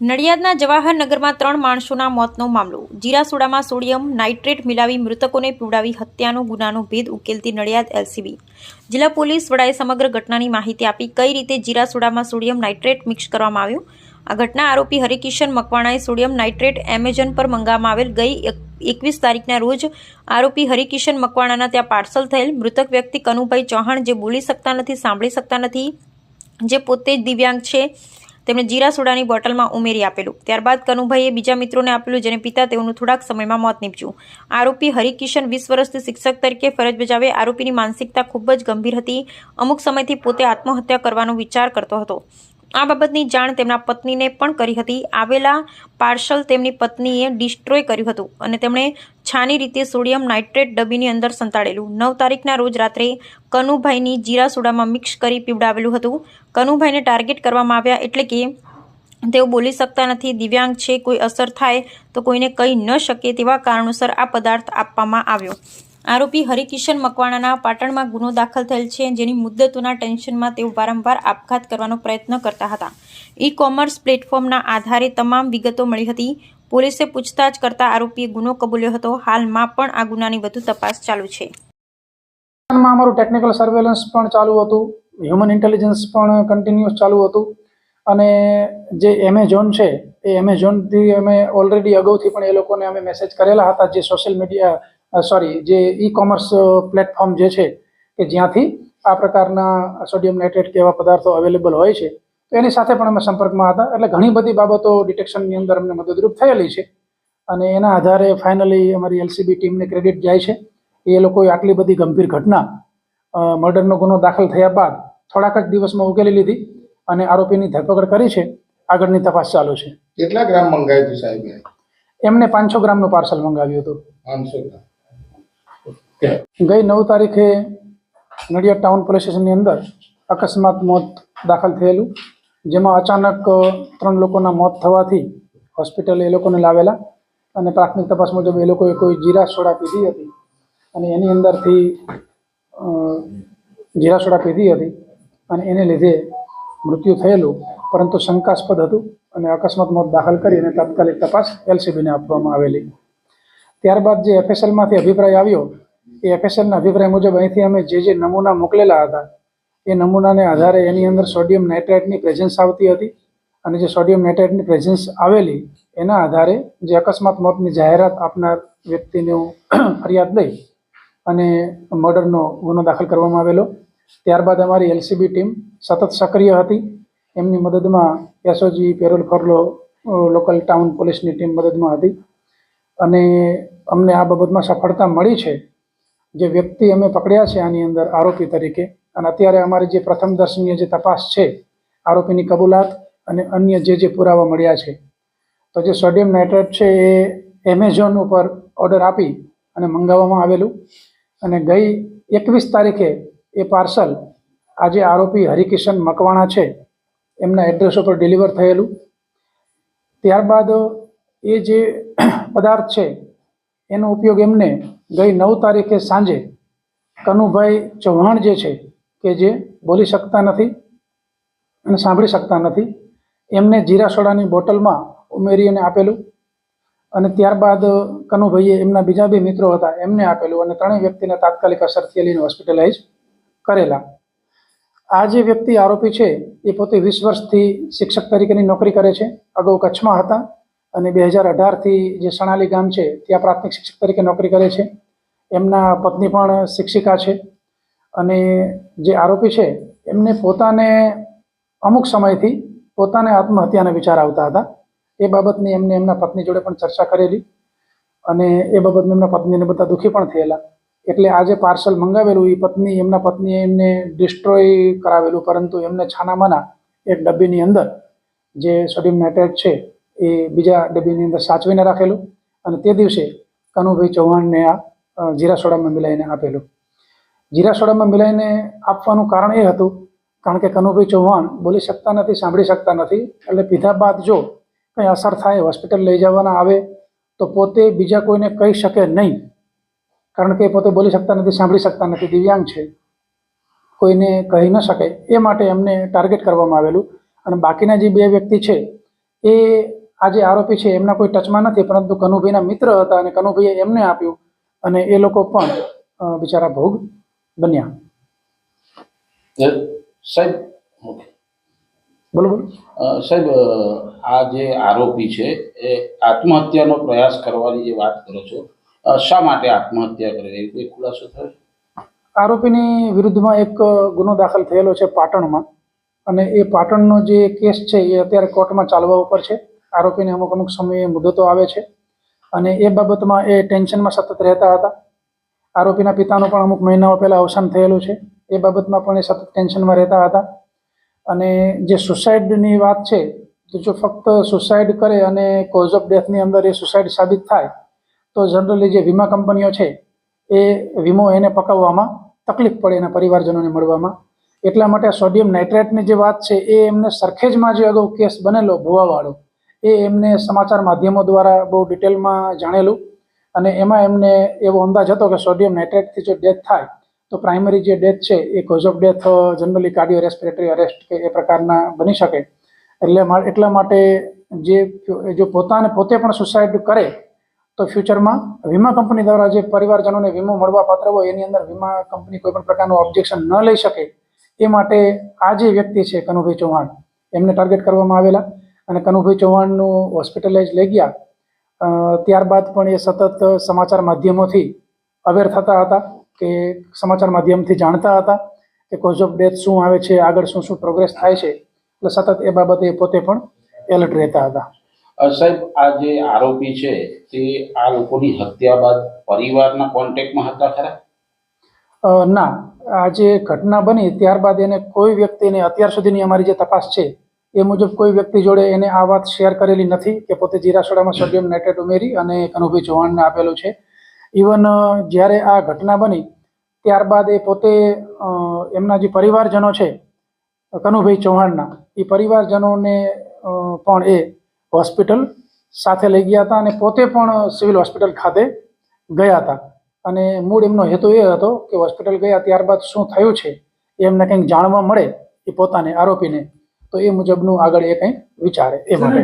નડિયાદના જવાહરનગરમાં ત્રણ માણસોના મોતનો મામલો. જીરાસોડામાં સોડિયમ નાઇટ્રેટ મિલાવી મૃતકોને પીવડાવી હત્યાનો ગુનાનો ભેદ ઉકેલતી નડિયાદ એલસીબી. જિલ્લા પોલીસ વડાએ સમગ્ર ઘટનાની માહિતી આપી કઈ રીતે જીરાસોડામાં સોડિયમ નાઇટ્રેટ મિક્સ કરવામાં આવ્યું. આ ઘટના આરોપી હરિકિશન મકવાણાએ સોડિયમ નાઇટ્રેટ એમેઝોન પર મંગાવવામાં આવેલ ગઈ એકવીસ તારીખના રોજ આરોપી હરિકિશન મકવાણાના ત્યાં પાર્સલ થયેલ મૃતક વ્યક્તિ કનુભાઈ ચૌહાણ જે બોલી શકતા નથી, સાંભળી શકતા નથી, જે પોતે જ દિવ્યાંગ છે તેમણે જીરા સોડાની બોટલમાં ઉમેરી આપેલું. ત્યારબાદ કનુભાઈએ બીજા મિત્રોને આપેલું, જેને પિતા તેઓનું થોડાક સમયમાં મોત નીપજ્યું. આરોપી હરિકિશન વીસ વર્ષથી શિક્ષક તરીકે ફરજ બજાવે, આરોપીની માનસિકતા ખૂબ જ ગંભીર હતી. અમુક સમયથી પોતે આત્મહત્યા કરવાનો વિચાર કરતો હતો. આ બાબતની જાણ તેમના પત્નીને પણ કરી હતી. આવેલા પાર્સલ તેમની પત્નીએ ડિસ્ટ્રોય કર્યું હતું અને તેમણે છાની રીતે સોડિયમ નાઇટ્રેટ ડબ્બીની અંદર સંતાડેલું. નવ તારીખના રોજ રાત્રે કનુભાઈની જીરા સોડામાં મિક્સ કરી પીવડાવેલું હતું. કનુભાઈને ટાર્ગેટ કરવામાં આવ્યા એટલે કે તેઓ બોલી શકતા નથી, દિવ્યાંગ છે, કોઈ અસર થાય તો કોઈને કહી ન શકે તેવા કારણોસર આ પદાર્થ આપવામાં આવ્યો. આરોપી હરિકિશન મકવાણાના પાટણમાં ગુનો દાખલ થયેલ છે, જેની મુદ્દતોના ટેન્શનમાં તેઓ વારંવાર આપઘાત કરવાનો પ્રયત્ન કરતા હતા. ઈ કોમર્સ પ્લેટફોર્મના આધારે તમામ વિગતો મળી હતી. પોલીસે પૂછતાછ કરતા આરોપીએ ગુનો કબૂલ્યો હતો. હાલમાં પણ આ ગુનાની વધુ તપાસ ચાલુ છે. અમારું ટેકનિકલ સર્વેલન્સ પણ ચાલુ હતું. હ્યુમન ઇન્ટેલિજન્સ પણ કન્ટિન્યુઅસ ચાલુ હતું. અને જે એમેઝોન છે, એ એમેઝોનથી અમે ઓલરેડી અગાઉથી પણ એ લોકોને અમે મેસેજ કરેલા હતા, જે સોશિયલ મીડિયા સોરી જે ઈ કોમર્સ પ્લેટફોર્મ જે છે કે જ્યાંથી આ પ્રકારના સોડિયમ નાઇટ્રેટ કે એવા પદાર્થો અવેલેબલ હોય છે તો એની સાથે પણ અમે સંપર્કમાં હતા. એટલે ઘણી બધી બાબતો ડિટેક્શનની અંદર અમને મદદરૂપ થયેલી છે. અને એના આધારે ફાઇનલી અમારી એલસીબી ટીમને ક્રેડિટ જાય છે. એ લોકોએ આટલી બધી ગંભીર ઘટના મર્ડરનો ગુનો દાખલ થયા બાદ થોડાક જ દિવસમાં ઉકેલી લીધી અને આરોપીની ધરપકડ કરી છે. આગળની તપાસ ચાલુ છે. કેટલા ગ્રામ મંગાવ્યું હતું સાહેબે? એમને પાંચસો ગ્રામનું પાર્સલ મંગાવ્યું હતું. પાંચસો ગ્રામ. ગઈ નવ તારીખે નડિયાદ ટાઉન પોલીસ સ્ટેશનની અંદર અકસ્માત મોત દાખલ થયેલું, જેમાં અચાનક ત્રણ લોકોના મોત થવાથી હોસ્પિટલે એ લોકોને લાવેલા અને પ્રાથમિક તપાસ મુજબ એ લોકોએ કોઈ જીરા સોડા પીધી હતી અને એની અંદરથી જીરા સોડા પીધી હતી અને એને લીધે મૃત્યુ થયેલું, પરંતુ શંકાસ્પદ હતું અને અકસ્માત મોત દાખલ કરી અને તાત્કાલિક તપાસ એલસીબીને આપવામાં આવેલી. ત્યારબાદ જે એફએસએલમાંથી અભિપ્રાય આવ્યો એ એફએસએલના અભિપ્રાય મુજબ અહીંથી અમે જે જે નમૂના મોકલેલા હતા, એ નમૂનાને આધારે એની અંદર સોડિયમ નાઇટ્રેટની પ્રેઝન્સ આવતી હતી અને જે સોડિયમ નાઇટ્રેટની પ્રેઝન્સ આવેલી, એના આધારે જે અકસ્માત મોતની જાહેરાત આપનાર વ્યક્તિનું ફરિયાદ લઈ અને મર્ડરનો ગુનો દાખલ કરવામાં આવેલો. ત્યારબાદ અમારી એલસીબી ટીમ સતત સક્રિય હતી. એમની મદદમાં SOG, parole furlough local town પોલીસની ટીમ મદદમાં હતી. અને અમને આ બાબતમાં સફળતા મળી છે. જે વ્યક્તિ અમે પકડ્યા છે આની અંદર આરોપી તરીકે અને અત્યારે અમારી જે પ્રથમ દર્શનીય જે તપાસ છે, આરોપીની કબૂલાત અને અન્ય જે જે પુરાવા મળ્યા છે. તો જે સોડિયમ નાઇટ્રેટ છે એ એમેઝોન ઉપર ઓર્ડર આપી અને મંગાવવામાં આવેલું અને ગઈ એકવીસ તારીખે એ પાર્સલ આજે આરોપી હરિકિશન મકવાણા છે, એમના એડ્રેસ ઉપર ડિલિવર થયેલું. ત્યારબાદ એ જે પદાર્થ છે એનો ઉપયોગ એમને ગઈ નવ તારીખે સાંજે કનુભાઈ ચૌહાણ જે છે, કે જે બોલી શકતા નથી અને સાંભળી શકતા નથી, એમને જીરા સોડાની બોટલમાં ઉમેરી અને આપેલું અને ત્યારબાદ કનુભાઈએ એમના બીજા બે મિત્રો હતા, એમને આપેલું અને ત્રણેય વ્યક્તિને તાત્કાલિક અસરથી લઈને હોસ્પિટલાઇઝ કરેલા. આ જે વ્યક્તિ આરોપી છે, એ પોતે વીસ વર્ષથી શિક્ષક તરીકેની નોકરી કરે છે, અગાઉ કચ્છમાં હતા અને બે હજાર અઢારથી જે સણાલી ગામ છે, ત્યાં પ્રાથમિક શિક્ષક તરીકે નોકરી કરે છે. એમના પત્ની પણ શિક્ષિકા છે અને જે આરોપી છે, એમને પોતાને અમુક સમયથી પોતાને આત્મહત્યાના વિચાર આવતા હતા. એ બાબતની એમને એમના પત્ની જોડે પણ ચર્ચા કરેલી અને એ બાબતમાં એમના પત્નીને બધા દુઃખી પણ થયેલા. એટલે આજે પાર્સલ મંગાવેલું એ પત્ની એમના પત્નીએ એમને ડિસ્ટ્રોય કરાવેલું, પરંતુ એમને છાનામાના એક ડબ્બીની અંદર જે સોડિયમ નાઇટ્રેટ છે એ બીજા ડબ્બીની અંદર સાચવીને રાખેલું અને તે દિવસે કનુભાઈ ચૌહાણને આ જીરા સોડામાં મિલાઈને આપેલું. જીરા સોડામાં મિલાઈને આપવાનું કારણ એ હતું, કારણ કે કનુભાઈ ચૌહાણ બોલી શકતા નથી, સાંભળી શકતા નથી, એટલે પીધા બાદ જો કંઈ અસર થાય, હોસ્પિટલ લઈ જવાના આવે, તો પોતે બીજા કોઈને કહી શકે નહીં. કારણ કે પોતે બોલી શકતા નથી, સાંભળી શકતા નથી, દિવ્યાંગ છે. કોઈને કહી ન શકે. એ માટે એમને ટાર્ગેટ કરવામાં આવેલું. અને બાકીના જે બે વ્યક્તિ છે, એ આ જે આરોપી છે એમના કોઈ ટચમાં નથી પરંતુ કનુભાઈના મિત્ર હતા અને કનુભાઈએ એમને આપ્યું અને એ લોકો પણ બિચારા ભોગ બન્યા. સાહેબ. બોલો બોલો. સાહેબ આ જે આરોપી છે એ આત્મહત્યાનો પ્રયાસ કરવાની જે વાત કરો છો શા માટે આત્મહત્યા કરે એ કોઈ ખુલાસો થયો આરોપીની વિરુદ્ધમાં એક ગુનો દાખલ થયેલો છે પાટણમાં અને એ પાટણનો જે કેસ છે એ અત્યારે કોર્ટમાં ચાલવા ઉપર છે. આરોપીને અમુક અમુક સમયે મુદતો આવે છે. અને એ બાબતમાં એ ટેન્શનમાં સતત રહેતા હતા. આરોપીના પિતાનું પણ અમુક મહિનાઓ પહેલાં અવસાન થયેલું છે. એ બાબતમાં પણ એ સતત ટેન્શનમાં રહેતા હતા. અને જે સુસાઇડની વાત છે, તો જો ફક્ત સુસાઇડ કરે અને કોઝ ઓફ ડેથની અંદર એ સુસાઇડ સાબિત થાય, તો જનરલી જે વીમા કંપનીઓ છે, એ વીમો એને પકાવવામાં તકલીફ પડે એના પરિવારજનોને મળવામાં. એટલા માટે સોડિયમ નાઇટ્રેટની જે વાત છે, એ એમને સરખેજમાં જે અગાઉ કેસ બનેલો ભુવાવાળો. એ એમને સમાચાર માધ્યમો દ્વારા બહુ ડિટેલમાં જાણેલું. અને એમાં એમને એવો અંદાજ હતો કે સોડિયમ નાઇટ્રેટથી જો ડેથ થાય, તો પ્રાઇમરી જે ડેથ છે, એ cause of death, generally cardio respiratory arrest કે એ પ્રકારના બની શકે. એટલે એટલા માટે જે જો પોતાને પોતે પણ સુસાઇડ કરે, તો ફ્યુચરમાં વીમા કંપની દ્વારા જે પરિવારજનોને વીમો મળવા પાત્ર હોય, એની અંદર વીમા કંપની કોઈ પણ પ્રકારનું ઓબ્જેક્શન ન લઈ શકે, એ માટે આ જે વ્યક્તિ છે, કનુભાઈ ચૌહાણ, એમને ટાર્ગેટ કરવામાં આવેલા. અને કનુભાઈ ચૌહાણનું હોસ્પિટલાઇઝ લઈ ગયા ત્યારબાદ પણ એ સતત સમાચાર માધ્યમોથી અવેર થતા હતા કે સમાચાર માધ્યમથી જાણતા હતા કે કોઝ ઓફ ડેથ શું આવે છે આગળ શું શું પ્રોગ્રેસ થાય છે એટલે સતત એ બાબતે એ પોતે પણ એલર્ટ રહેતા હતા. સાહેબ આ જે આરોપી છે તે આ લોકોની હત્યા બાદ પરિવારના કોન્ટેક્ટમાં હતા ખરા? ના. આ જે ઘટના બની ત્યારબાદ એને કોઈ વ્યક્તિને અત્યાર સુધીની અમારી જે તપાસ છે એ મુજબ કોઈ વ્યક્તિ જોડે એને આ વાત શેર કરેલી નથી કે પોતે જીરાસોડામાં સોડિયમ નાઇટ્રેટ ઉમેરી અને કનુભાઈ ચૌહાણને આપેલું છે. ઇવન જ્યારે આ ઘટના બની, ત્યારબાદ એ પોતે એમના જે પરિવારજનો છે, કનુભાઈ ચૌહાણના, એ પરિવારજનોને પણ એ હોસ્પિટલ સાથે લઈ ગયા હતા અને પોતે પણ સિવિલ હોસ્પિટલ ખાતે ગયા હતા. અને મૂળ એમનો હેતુ એ હતો કે હોસ્પિટલ ગયા ત્યારબાદ શું થયું છે એમને કંઈક જાણવા મળે એ પોતાને આરોપીને તો એ મુજબનું આગળ એ કંઈ વિચારે એ માટે.